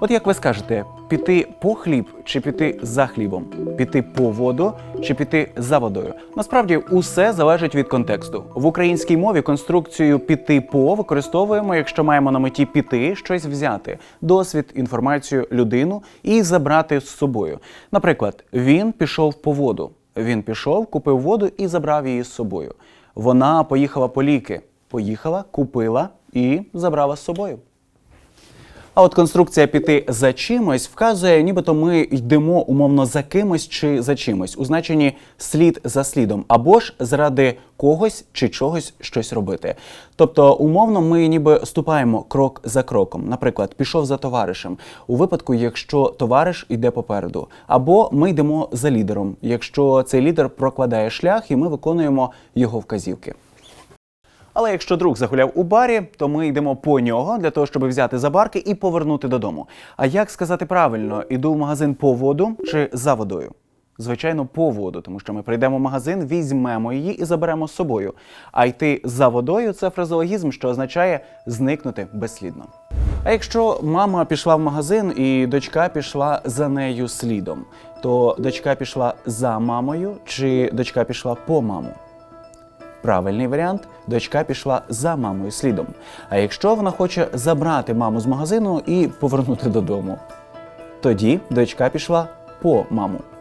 От як ви скажете, піти по хліб чи піти за хлібом, піти по воду чи піти за водою? Насправді усе залежить від контексту. В українській мові конструкцію піти по використовуємо, якщо маємо на меті піти, щось взяти, досвід, інформацію, людину і забрати з собою. Наприклад, він пішов по воду. Він пішов, купив воду і забрав її з собою. Вона поїхала по ліки. Поїхала, купила і забрала з собою. А от конструкція піти за чимось вказує, нібито ми йдемо умовно за кимось чи за чимось у значенні слід за слідом, або ж заради когось чи чогось щось робити. Тобто, умовно, ми ніби ступаємо крок за кроком. Наприклад, пішов за товаришем у випадку, якщо товариш йде попереду, або ми йдемо за лідером, якщо цей лідер прокладає шлях і ми виконуємо його вказівки. Але якщо друг загуляв у барі, то ми йдемо по нього для того, щоб взяти за барки і повернути додому. А як сказати правильно, іду в магазин по воду чи за водою? Звичайно, по воду, тому що ми прийдемо в магазин, візьмемо її і заберемо з собою. А йти за водою це фразеологізм, що означає зникнути безслідно. А якщо мама пішла в магазин і дочка пішла за нею слідом, то дочка пішла за мамою чи дочка пішла по маму? Правильний варіант дочка пішла за мамою слідом. А якщо вона хоче забрати маму з магазину і повернути додому, тоді дочка пішла по маму.